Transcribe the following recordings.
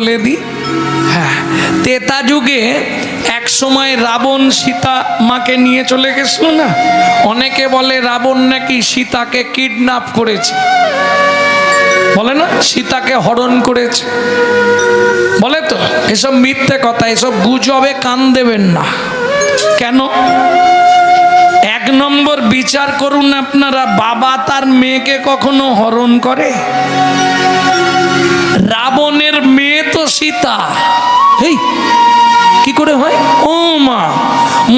বলে দিই হ্যাঁ তেতা যুগে এক সময় রাবণ সীতা মাকে নিয়ে চলে গেছিল না? অনেকে বলে রাবণ নাকি সীতাকে কিডন্যাপ করেছে। বলে না? সীতাকে হরণ করেছে। বলে তো, এসব মিথ্যে কথা, এসব গুজবে কান দেবেন না। কেন? এক নম্বর বিচার করুন আপনারা, বাবা তার মেয়েকে কখনো হরণ করে? রাবণের সীতা। এই কি করে হয়? ও মা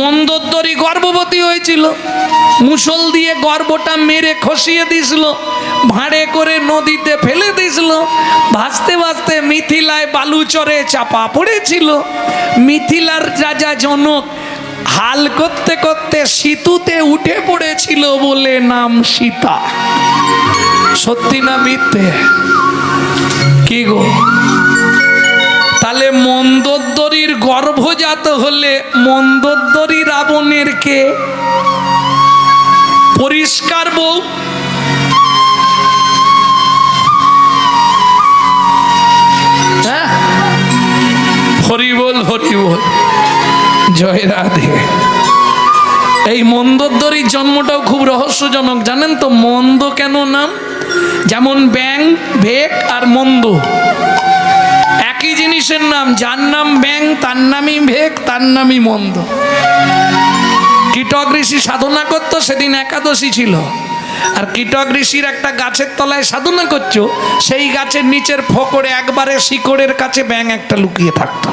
মন্দোদরি গর্ভবতী হয়েছিল। মুসল দিয়ে গর্ভটা মেরে খসিয়ে দিছিল, ভাঁড়ে করে নদীতে ফেলে দিয়েছিল ভাসতে ভাসতে মিথিলায় বালুচরে চাপা পড়েছিল। মিথিলার রাজা জনক হাল করতে করতে সিতুতে উঠে পড়েছিল বলে নাম সীতা। সত্যি না মিথ্যে? কি গো? তাহলে মন্দোদরির গর্ভজাত হলে মন্দোদরি রাবণের কে? পরিষ্কার বউ। হ্যাঁ? হরি বল, হরি জয় রাধে। এই মন্দোদরির জন্মটাও খুব রহস্যজনক, জানেন তো? মন্দ কেন নাম? যেমন ব্যাং ভেক আর মন্দ। একই জিনিসের নাম, যার নাম ব্যাং তার নামই ভেক, তার নামই মন্দ। কীটক ঋষি সাধনা করতো, সেদিন একাদশী ছিল। আর কীটক ঋষির একটা গাছের তলায় সাধনা করছ সেই গাছের নিচের ফোকরে একবারে শিকড়ের কাছে ব্যাং একটা লুকিয়ে থাকতো।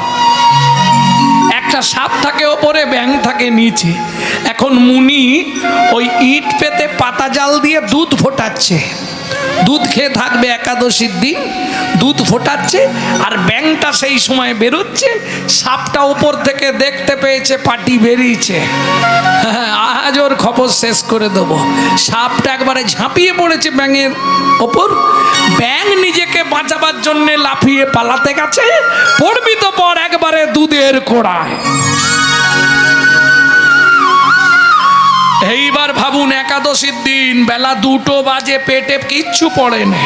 একটা সাপ থাকে ওপরে ব্যাং থাকে নিচে। এখন মুনি ওই ইট পেতে পাতা জাল দিয়ে দুধ ফোটাচ্ছে। দুধ খেয়ে থাকবে একাদশীর দিন, দুধ ফোটাচ্ছে আর ব্যাংটা সেই সময় বেরোচ্ছে, সাপটা উপর থেকে দেখতে পেয়েছে পাটি বেরিয়েছে। আজ ওর খবর শেষ করে দেবো। সাপটা একবারে ঝাঁপিয়ে পড়েছে ব্যাঙের ওপর। ব্যাং নিজেকে বাঁচাবার জন্য লাফিয়ে পালাতে গেছে। পড়বি তো পর একবারে দুধের কোড়ায় এইবার ভাবুন একাদশীর দিন, বেলা দুটো বাজে, পেটে কিচ্ছু পড়ে না।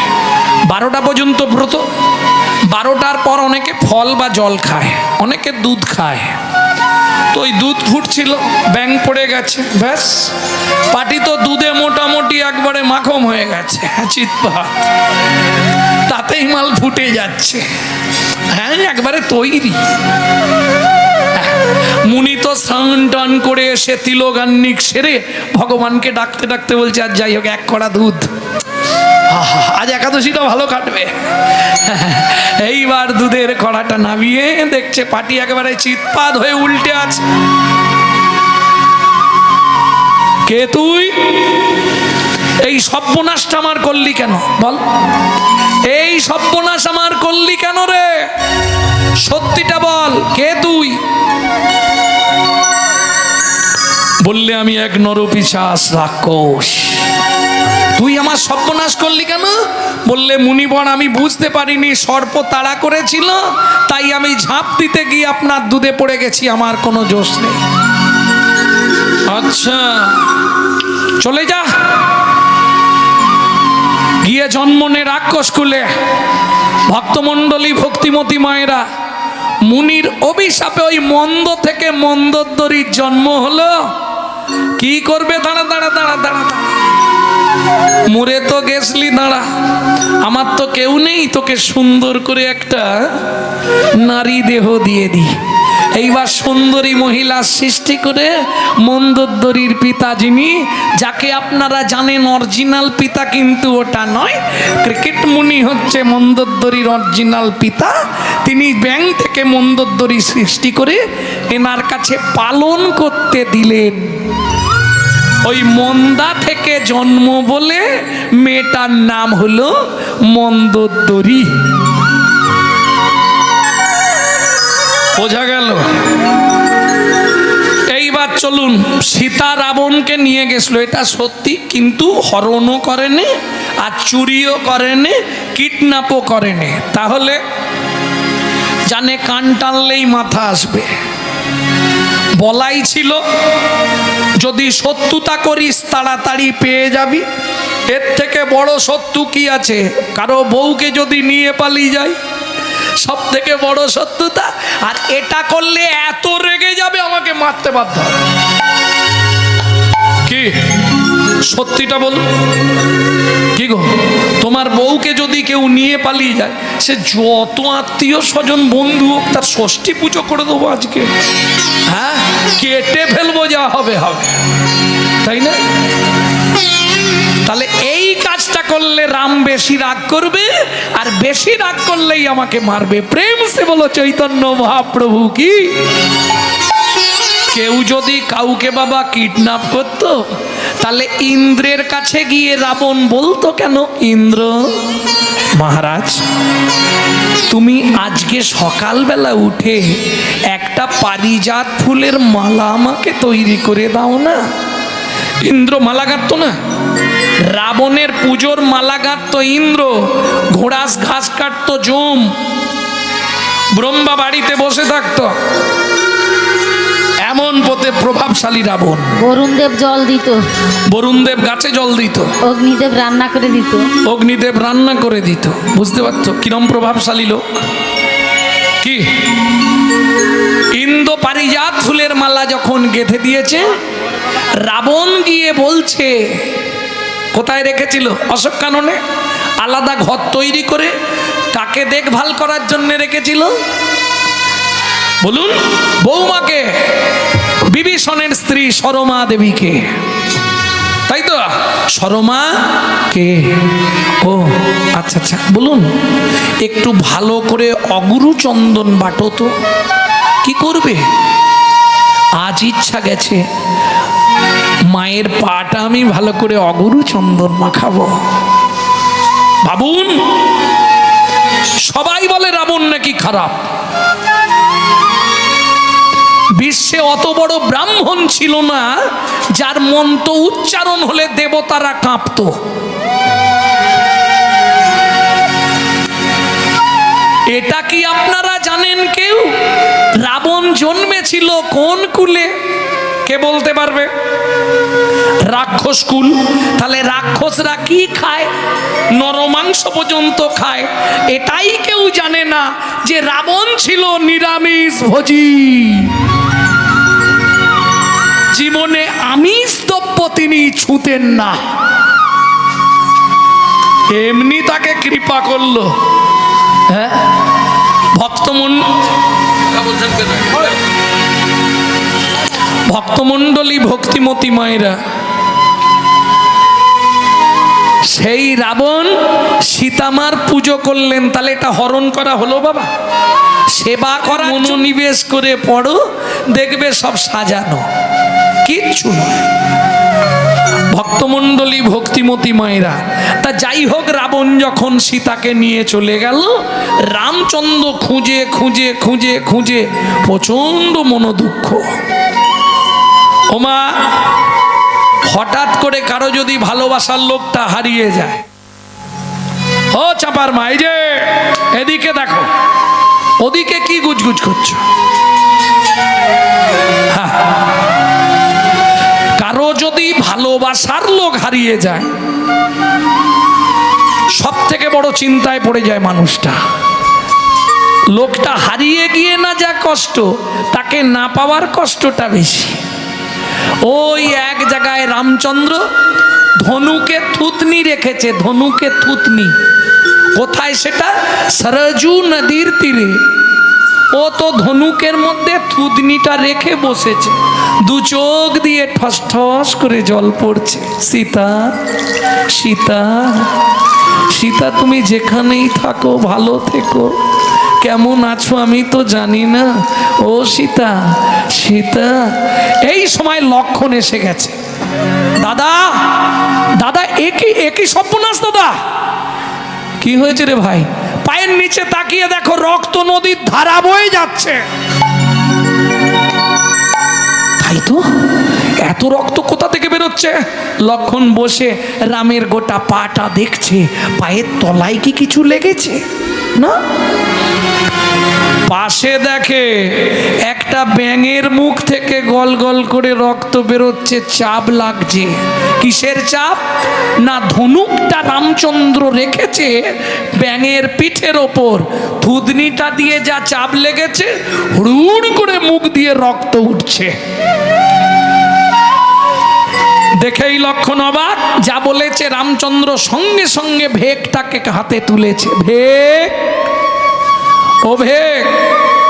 বারোটা পর্যন্ত ব্রত, বারোটার পর অনেকে ফল বা জল খায়, অনেকে দুধ খায়। তো ওই দুধ ফুটছিল ব্যাং পড়ে গেছে, ব্যাস। পাটি তো দুধে মোটামুটি একবারে মাখম হয়ে গেছে চিৎপাত তাতেই মাল ফুটে যাচ্ছে। হ্যাঁ একবারে তৈরি। মুনি তো স্নান টান করে এসে তিলগান্নিক সেরে ভগবানকে ডাকতে ডাকতে বলছে, আর যাই হোক, এক কড়া দুধ। আজ একাদশীটা ভালো কাটবে। এইবার দুধের কড়াটা নামিয়ে দেখছে পাটি একেবারে চিৎপাত হয়ে উল্টে আছে। কে তুই? এই সর্বনাশটা আমার করলি কেন? বল। এই সর্বনাশ আমার করলি কেন রে? সত্যিটা বল, কে তুই? বললে আমি এক নরপিশাস রাক্ষস। তুই আমার সর্বনাশ করলি কেন? বললে মুনিবর আমি বুঝতে পারিনি, সর্প তাড়া করেছিল, তাই আমি ঝাঁপ দিতে গিয়ে আপনার দুধে পড়ে গেছি, আমার কোনো জোশ নেই। আচ্ছা চলে যা। গিয়ে জন্ম নে রাক্ষস কুলে। ভক্তমণ্ডলী, ভক্তিমতী মায়েরা, মুনির অভিশাপে ওই মন্দ থেকে মন্দোদরির জন্ম হলো। কি করবে? দাঁড়া দাঁড়া দাঁড়া দাঁড়া মরে তো গেছলি দাঁড়া। আমার তো কেউ নেই, তোকে সুন্দর করে একটা নারী দেহ দিয়ে দি এইবার সুন্দরী মহিলা সৃষ্টি করে মন্দোদরির পিতা যিনি, যাকে আপনারা জানেন অরিজিনাল পিতা, কিন্তু ওটা নয় ক্রিকেট মুনি হচ্ছে মন্দোদরির অরিজিনাল পিতা। তিনি ব্যাং থেকে মন্দোদরি সৃষ্টি করে এনার কাছে পালন করতে দিলেন। ওই মন্দা থেকে জন্ম বলে মেয়েটার নাম হলো মন্দোদরি বোঝা গেল। এইবার চলুন সীতা রাবণকে নিয়ে গেছিল। এটা সত্যি কিন্তু হরণও করেনি আর চুরিও করেনি কিডন্যাপও করেনি। তাহলে জানে কান টানলেই মাথা আসবে। বলাই ছিল, যদি শত্রুতা করিস, তাড়াতাড়ি পেয়ে যাবি। এর থেকে বড় শত্রু কি আছে? কারও বউকে যদি নিয়ে পালিয়ে যায় সব থেকে বড় শত্রুতা? আর এটা করলে এত রেগে যাবে, আমাকে মারতে বাধ্য। কি? সত্যিটা বল কি গো? তোমার বউকে যদি কেউ নিয়ে পালিয়ে যায়, সে যত আত্মীয় স্বজন, বন্ধু হোক, তার ষষ্ঠী পুজো করে দেবো আজকে। হ্যাঁ? কেটে ফেলব যা হবে হবে। তাই না? তাহলে এই কাজটা করলে রাম বেশি রাগ করবে, আর বেশি রাগ করলেই আমাকে মারবে। প্রেম সে বলো, চৈতন্য মহাপ্রভু কি? কেউ যদি কাউকে বাবা কিডন্যাপ করতো, তাহলে ইন্দ্রের কাছে গিয়ে রাবণ বলতো কেন? ইন্দ্র, মহারাজ, তুমি আজকে সকালবেলা উঠে একটা পারিজাত ফুলের মালা আমাকে তৈরি করে দাও না? ইন্দ্র মালা গাঁথতো না। রাবণের পুজোর মালা গাঁথতো ইন্দ্র ঘোড়াস ঘাস কাটতো জম, ব্রহ্মা বাড়িতে বসে থাকতো। পথে প্রভাবশালী রাবণ। বরুণদেব জল দিত। বরুণদেব গাছে জল দিত। অগ্নিদেব রান্না করে দিত। অগ্নিদেব রান্না করে দিত। বুঝতে পারছ? কিরম প্রভাবশালী লোক? কি? ইন্দ্র পারিজাত ফুলের মালা যখন গেঁথে দিয়েছে রাবণ গিয়ে বলছে কোথায় রেখেছিল অশোক কাননে? আলাদা ঘর তৈরি করে কাকে দেখভাল করার জন্য রেখেছিল? বলুন বৌমাকে। বিভীষণের স্ত্রী সরমা দেবীকে। তাই তো? সরমা কে? ও আচ্ছা আচ্ছা বলুন, একটু ভালো করে অগুরু চন্দন বাটো তো। কি করবে? আজ ইচ্ছা গেছে, মায়ের পাটা আমি ভালো করে অগুরু চন্দন মাখাবো। ভাবুন, সবাই বলে রাবণ নাকি খারাপ। বিশ্বে অত বড় ব্রাহ্মণ ছিল না, যার মন্ত্র উচ্চারণ হলে দেবতারা কাঁপত। এটা কি আপনারা জানেন কেউ? রাবণ জন্মেছিল কোন কুলে? কে বলতে পারবে? রাক্ষস কুল। তাহলে রাক্ষসরা কি খায়? নরমাংস পর্যন্ত খায়। এটাই কেউ জানে না যে রাবণ ছিল নিরামিষ ভোজি জীবনে আমিষ দ্রব্য তিনি ছুতেন না। এমনি তাকে কৃপা করল। হ্যাঁ? ভক্তমন ভক্তমণ্ডলী ভক্তিমতী মায়েরা, সেই রাবণ সীতামার পুজো করলেন। তাহলে এটা হরণ করা হলো বাবা। সেবা করা মনোনিবেশ করে পড়ো, দেখবে সব সাজানো। কিচ্ছু নয়। ভক্তমণ্ডলী, ভক্তিমতী মায়েরা, তা যাই হোক, রাবণ যখন সীতাকে নিয়ে চলে গেল, রামচন্দ্র খুঁজে খুঁজে খুঁজে খুঁজে প্রচণ্ড মনোদুঃখ। ওমা হঠাৎ করে কারও যদি ভালোবাসার লোকটা হারিয়ে যায়, ও চাপার মা, এই যে, এদিকে দেখো, ওদিকে কি গুজগুজ করছ? হ্যাঁ। কারও যদি ভালোবাসার লোক হারিয়ে যায় সব থেকে বড় চিন্তায় পড়ে যায় মানুষটা। লোকটা হারিয়ে গিয়ে না যা কষ্ট, তাকে না পাওয়ার কষ্টটা বেশি। ওই এক জায়গায় রামচন্দ্র ধনুকে থুতনি রেখেছে, ধনুকে থুতনি। কোথায় সেটা? সরজু নদীর তীরে। ও তো ধনুকের মধ্যে থুতনিটা রেখে বসেছে। দু চোখ দিয়ে ঠস ঠস করে জল পড়ছে। সীতা সীতা সীতা, তুমি যেখানেই থাকো, ভালো থেকো। কেমন আছো আমি তো জানি না। ও সীতা সীতা, এই সময় লক্ষণ এসে গেছে। দাদা দাদা একই একই সর্বনাশ, দাদা। কি হয়েছে রে ভাই? পায়ের নিচে তাকিয়ে দেখো রক্ত নদীর ধারা বয়ে যাচ্ছে। তাই তো? এত রক্ত কোথা থেকে বেরোচ্ছে? লক্ষণ বসে রামের গোটা পাটা দেখছে, পায়ের তলায় কি কিছু লেগেছে? না? পাশে দেখে একটা ব্যাঙের মুখ থেকে গল গল করে রক্ত বেরোচ্ছে, চাপ লাগছে। কিসের চাপ? না ধনুকটা রামচন্দ্র রেখেছে ব্যাঙের পিঠের ওপর। থুদনিটা দিয়ে যা চাপ লেগেছে, হুড় করে মুখ দিয়ে রক্ত উঠছে। দেখেই লক্ষণ অবাক, যা বলেছে রামচন্দ্র সঙ্গে সঙ্গে ভেগটাকে হাতে তুলেছে। ভেগ ও ভেগ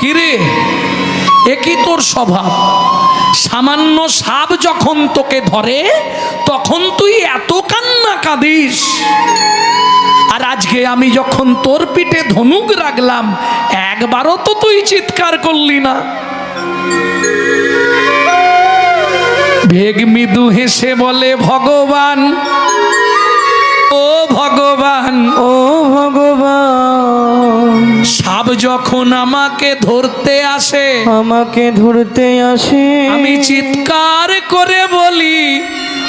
কিরে? একই তোর স্বভাব। সামান্য সাপ যখন তোকে ধরে, তখন তুই এত কান্না কাঁদিস। আর আজকে আমি যখন তোর পিঠে ধনুক রাখলাম, একবারও তো তুই চিৎকার করলি না। ভেগ মৃদু হেসে বলে, ভগবান, ও ভগবান ও ভগবান। সাপ যখন আমাকে ধরতে আসে আমাকে ধরতে আসে। আমি চিৎকার করে বলি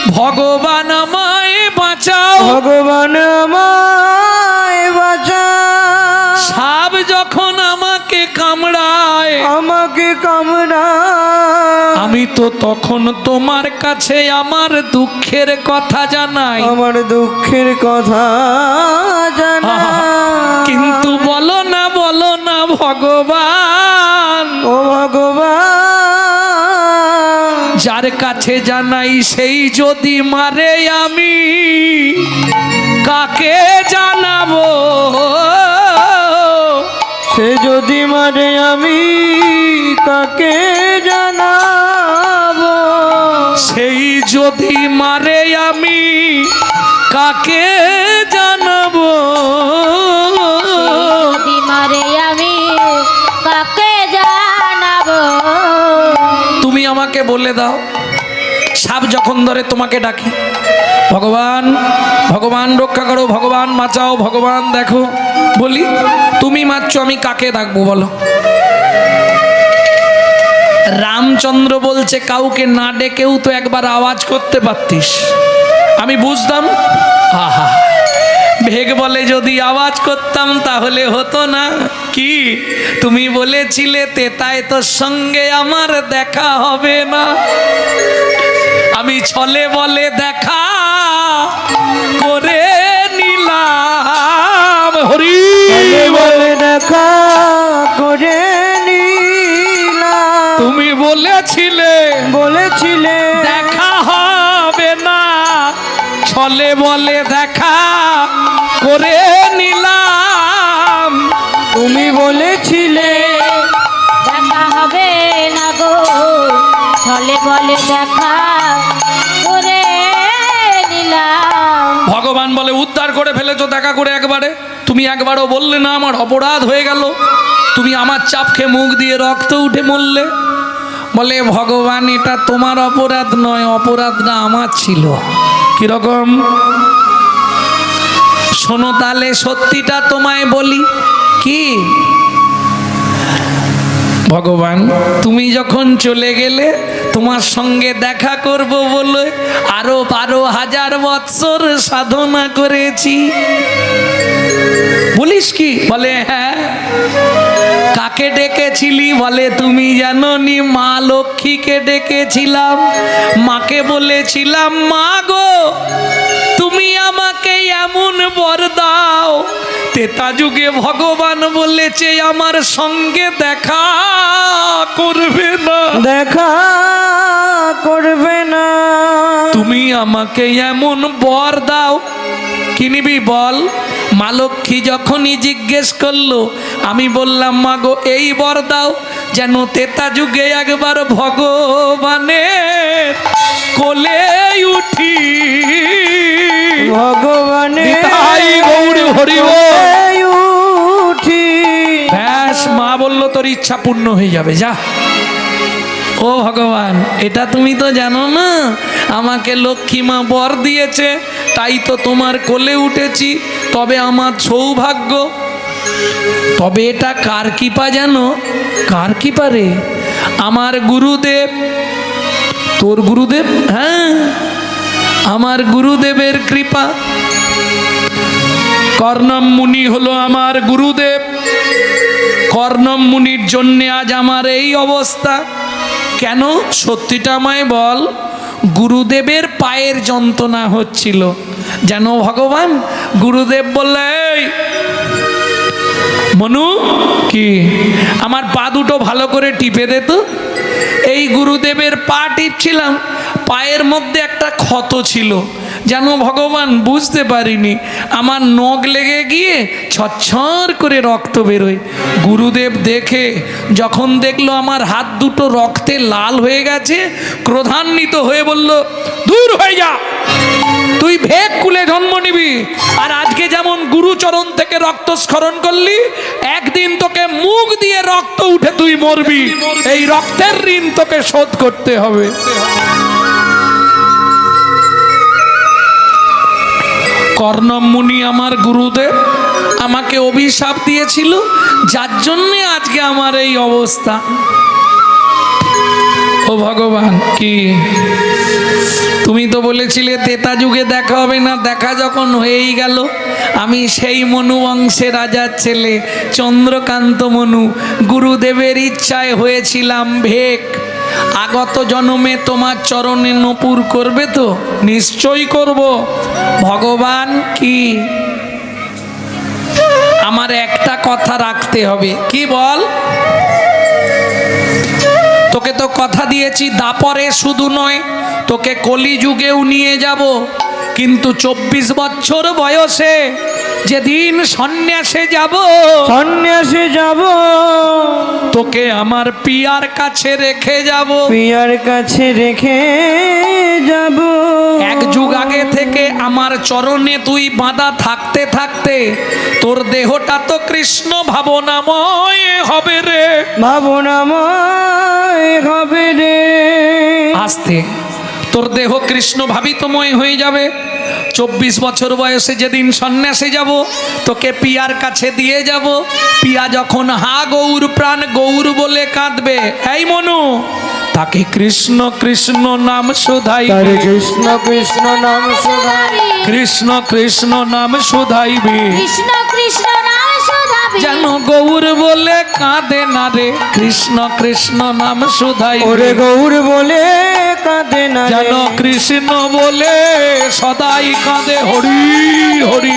ভগবান আমায় বাঁচাও। ভগবান আমায় বাঁচাও। সাপ যখন আমাকে কামনা। আমি তো তখন তোমার কাছে আমার দুঃখের কথা জানাই। আমার দুঃখের কথা জানা। কিন্তু বলো না বলো না ভগবান। ও ভগবান। যার কাছে জানাই সেই যদি মারে আমি কাকে জানাব? সে যদি মারে আমি কাকে জানাব। সেই যদি মারে আমি কাকে জানাব? যদি মারে আমি কাকে জানাব? তুমি আমাকে বলে দাও সাপ যখন ধরে তোমাকে ডাকি। ভগবান ভগবান রক্ষা করো, ভগবান বাঁচাও, ভগবান দেখো। বলি, তুমি মারছো, আমি কাকে ডাকবো বলো? রামচন্দ্র বলছে, কাউকে না ডেকেও তো একবার আওয়াজ করতে পারতিস। আমি বুঝতাম, আহা, ভেগ বলে যদি আওয়াজ করতাম তাহলে হতো না। কি? তুমি বলেছিলে, তেতায় তোর সঙ্গে আমার দেখা হবে না। আমি ছলে বলে দেখা হরি বলে দেখা করে নিলাম তুমি বলেছিলে বলেছিলে দেখা হবে না। ছলে বলে দেখা করে নিলাম। তুমি বলেছিলে দেখা হবে না গো। ছলে বলে দেখা করে নিলাম। ভগবান বলে উদ্ধার করে ফেলেছো দেখা করে একবারে। তুমি একবারও বললে না, আমার অপরাধ হয়ে গেল। তুমি আমার চাপ খেয়ে মুখ দিয়ে রক্ত উঠে মরলে। বলে, ভগবান, এটা তোমার অপরাধ নয়, অপরাধটা আমার ছিল। কীরকম? শোনো তাহলে, সত্যিটা তোমায় বলি। কি? ভগবান, তুমি যখন চলে গেলে তোমার সঙ্গে দেখা করব বলে আরও বারো হাজার বৎসর সাধনা করেছি। বলিস কি? বলে হ্যাঁ। কাকে ডেকেছিলি? বলে, তুমি জানো নি মা লক্ষ্মীকে ডেকেছিলাম। মাকে বলেছিলাম, মা গো, তুমি আমাকে এমন বর দাও তেতা যুগে ভগবান বলেছে আমার সঙ্গে দেখা করবে না। দেখা করবে না। তুমি আমাকে এমন বর দাও। কি নিবি বল? মা লক্ষ্মী যখনই জিজ্ঞেস করল আমি বললাম মা গো এই বর দাও যেন তেতা যুগে একবার ভগবানের কোলে উঠি ভগবানের নিতাই গৌর হরি উঠি। ব্যাস মা বলল তোর ইচ্ছা পূর্ণ হয়ে যাবে যা। ও ভগবান এটা তুমি তো জানো না আমাকে লক্ষ্মী মা বর দিয়েছে তাই তো তোমার কোলে উঠেছি তবে আমার সৌভাগ্য। তবে এটা কার কৃপা জানো? কার কৃপা রে? আমার গুরুদেব তোর গুরুদেব? হ্যাঁ আমার গুরুদেবের কৃপা। কর্ণম মুনি হলো আমার গুরুদেব। কর্ণম মুনির জন্যে আজ আমার এই অবস্থা। কেন? সত্যিটা আমায় বল। গুরুদেবের পায়ের যন্ত্রণা হচ্ছিল। যেন ভগবান? গুরুদেব বললে "এই, মনু কি? আমার পা দুটো ভালো করে টিপে দে তো। এই গুরুদেবের পা টিপছিলাম। পায়ের মধ্যে একটা ক্ষত ছিল। যেন ভগবান বুঝতে পারিনি। আমার নখ লেগে গিয়ে ছচ্ছর করে রক্ত বেরোয়। গুরুদেব দেখে, যখন দেখল আমার হাত দুটো রক্তে লাল হয়ে গেছে, ক্রোধান্বিত হয়ে বলল, দূর হয়ে যা। তুই ভেগ কুলে জন্ম নিবি। আর আজকে যেমন গুরুচরণ থেকে রক্ত স্খরণ করলি, একদিন তোকে মুখ দিয়ে রক্ত উঠে তুই মরবি। এই রক্তের ঋণ তোকে শোধ করতে হবে। কর্ণম মুনি আমার গুরুদেব আমাকে অভিশাপ দিয়েছিল, যার জন্যে আজকে আমার এই অবস্থা। ও ভগবান, কি? তুমি তো বলেছিলে, তেতা যুগে দেখা হবে না, দেখা যখন হয়েই গেল। আমি সেই মনু বংশে রাজার ছেলে, চন্দ্রকান্ত মনু। গুরুদেবের ইচ্ছায় হয়েছিলাম ভেক। আগত জন্মে তোমার চরণে নপুর করবে তো? নিশ্চয়ই করব। ভগবান কি? আমার একটা কথা রাখতে হবে। কি বল? তোকে তো কথা দিয়েছি, দাপরে শুধু নয়, তোকে কলিযুগেও নিয়ে যাব। কিন্তু চব্বিশ বছর বয়সে যেদিন সন্ন্যাসে যাব সন্ন্যাসে যাব তোকে আমার পিয়ার কাছে রেখে যাব। পিয়ার কাছে রেখে যাব। এক যুগ আগে থেকে আমার চরণে তুই বাঁধা থাকতে থাকতে তোর দেহটা তো কৃষ্ণ ভাবনাময় হবে রে। ভাবনাময় হবে রে। আসতে। তোর দেহ কৃষ্ণ ভাবিতময় হয়ে যাবে। চব্বিশ বছর বয়সে যেদিন সন্ন্যাসে যাব তোকে পিয়ার কাছে দিয়ে যাব। পিয়া যখন হা গৌর প্রাণ গৌর বলে কাঁদবে এই মনু তাকে কৃষ্ণ কৃষ্ণ নাম শোধাই কৃষ্ণ কৃষ্ণ নাম কৃষ্ণ কৃষ্ণ নাম শোধাইবে। কৃষ্ণ কৃষ্ণ নাম শোধাবি। যেন গৌর বলে কাঁদে না রে কৃষ্ণ কৃষ্ণ নাম শোধাই ওরে গৌর বলে কাঁদে না। যেন কৃষ্ণ বলে সদাই কাঁদে হরি হরি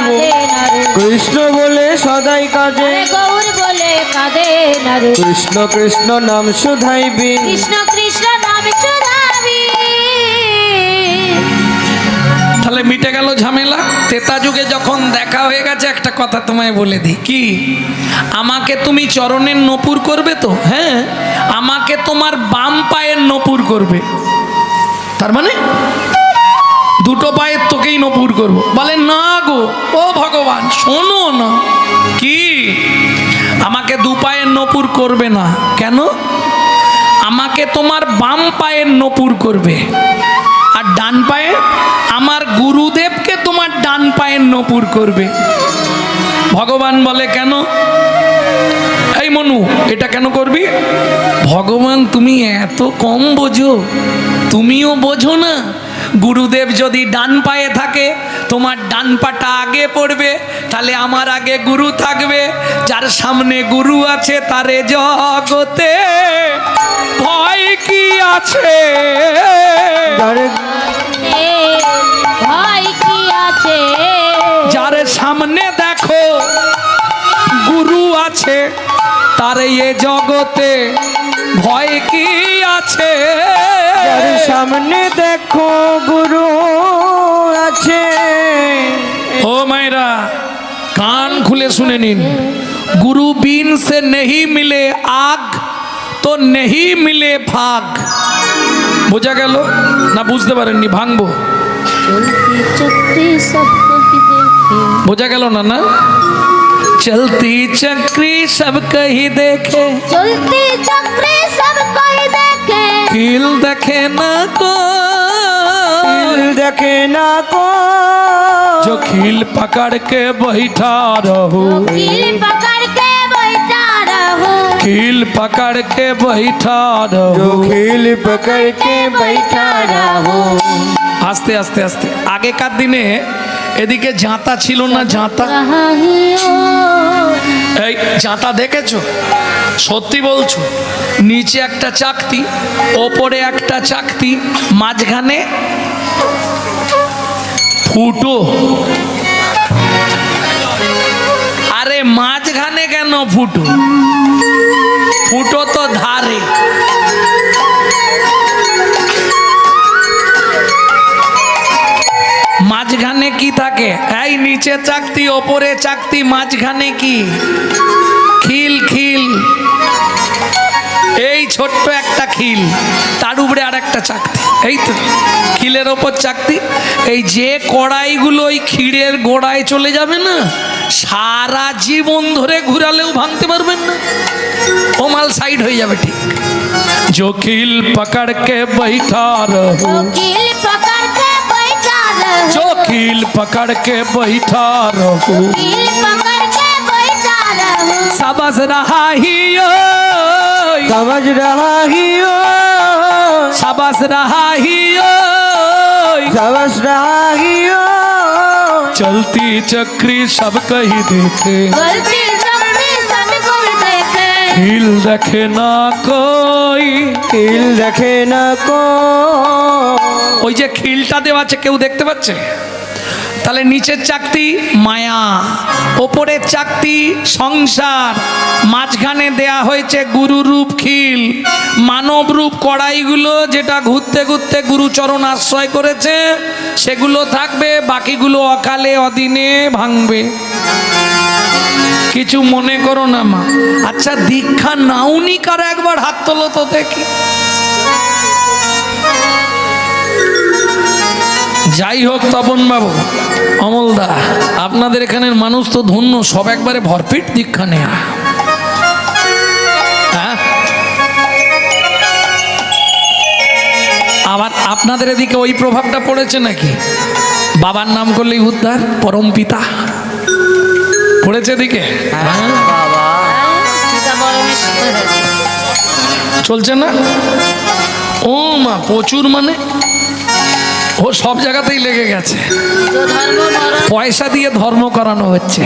কৃষ্ণ বলে সদাই কাঁদে। গৌর বলে কাঁদে না কৃষ্ণ কৃষ্ণ নাম শুধাইবি। কৃষ্ণ কৃষ্ণ নাম শোধাবি। তাহলে মিটে গেল ঝামেলা? তেতা যুগে যখন দেখা হয়ে গেছে একটা কথা তোমায় বলে দিই। কি? আমাকে তুমি চরণের নপুর করবে তো? হ্যাঁ? আমাকে তোমার বাম পায়ের নপুর করবে। তার মানে? দুটো পায়ের তোকেই নপুর করব। বলে না গো, ও ভগবান, শোনো না। কি? আমাকে দু পায়ের নপুর করবে না। কেন? আমাকে তোমার বাম পায়ের নপুর করবে। আর ডান পায়ে? আমার গুরুদেবকে তোমার ডান পায়ের নপুর করবে। ভগবান বলে, কেন? এই মনু এটা কেন করবি? ভগবান তুমি এত কম বোঝো। তুমিও বোঝো না। গুরুদেব যদি ডান পায়ে থাকে তোমার ডান পাটা আগে পড়বে তাহলে আমার আগে গুরু থাকবে। যার সামনে গুরু আছে তারে জগতে ভয় কি আছে? ভয় কি আছে? যার সামনে দেখো গুরু আছে। তার এ জগতে ভয় কি আছে? সামনে দেখো গুরু আছে। ও মায়েরা কান খুলে শুনে নিন। গুরু বিন সে নেহি মিলে আগ তো নেহি মিলে ভাগ। বোঝা গেল? না বুঝতে পারেননি ভাঙবো। বোঝা গেল না না? चलती चक्री सब कहीं देखे। चलती चक्री सब कहीं देखे। खिल देखे ना को खिल देखे ना को जो खिल पकड़ के बैठा रहो। खिल पकड़ के बैठा रहो। खिल पकड़ के बैठा रहो। खिल पकड़ के बैठा रहो। आस्ते आस्ते आस्ते। आगे का दिने এদিকে জাঁতা ছিল না জাঁতা এই জাঁতা দেখেছ? সত্যি বলছো, নিচে একটা চাকতি, ওপরে একটা চাকতি, মাঝখানে ফুটো। আরে মাঝখানে কেন ফুটো? ফুটো তো ধারে। মাঝখানে কি থাকে? এই নিচে চাকতি ওপরে চাকতি মাঝখানে কি? খিল খিল। এই ছোট্ট একটা খিল তার উপরে আর একটা চাকতি। এই তো খিলের ওপর চাকতি। এই যে কড়াইগুলো ওই খিড়ের গোড়ায় চলে যাবে না সারা জীবন ধরে ঘুরালেও ভাঙতে পারবেন না। ওমাল সাইড হয়ে যাবে ঠিক। জকিল পাকাড়কে বৈঠা রহো। জকিল পকড় जो कील पकड़ के बैठा रहू। समझ रहा ही हो समझ रहा ही हो समझ रहा ही हो समझ रहा ही हो चलती चक्री सब कहीं देखे। चलती रखे ना कोई। हिल रखे ना कोई। ওই যে খিলটা দেওয়া আছে, কেউ দেখতে পাচ্ছে? তাহলে নিচের চাকতি মায়া, ওপরের চাকতি সংসার। মাঝখানে দেয়া হয়েছে গুরুরূপ খিল। মানব রূপ কড়াইগুলো যেটা ঘুরতে ঘুরতে গুরুচরণ আশ্রয় করেছে, সেগুলো থাকবে, বাকিগুলো অকালে অদিনে ভাঙবে। কিছু মনে করো না মা। আচ্ছা দীক্ষা নাওনি কার একবার হাত তোলো তো দেখি। যাই হোক তপন বাবু অমলদা আপনাদের এখানের মানুষ তো ধন্য সব একবারে ভরপিট দীক্ষা নেয়া। হ্যাঁ? আবার আপনাদের এদিকে ওই প্রভাবটা পড়েছে নাকি? বাবার নাম করলেই উদ্ধার পরম পিতা। পড়েছে এদিকে? হ্যাঁ? চলছে না? ও মা প্রচুর মানে। ও সব জায়গাতেই লেগে গেছে। পয়সা দিয়ে ধর্ম করানো হচ্ছে।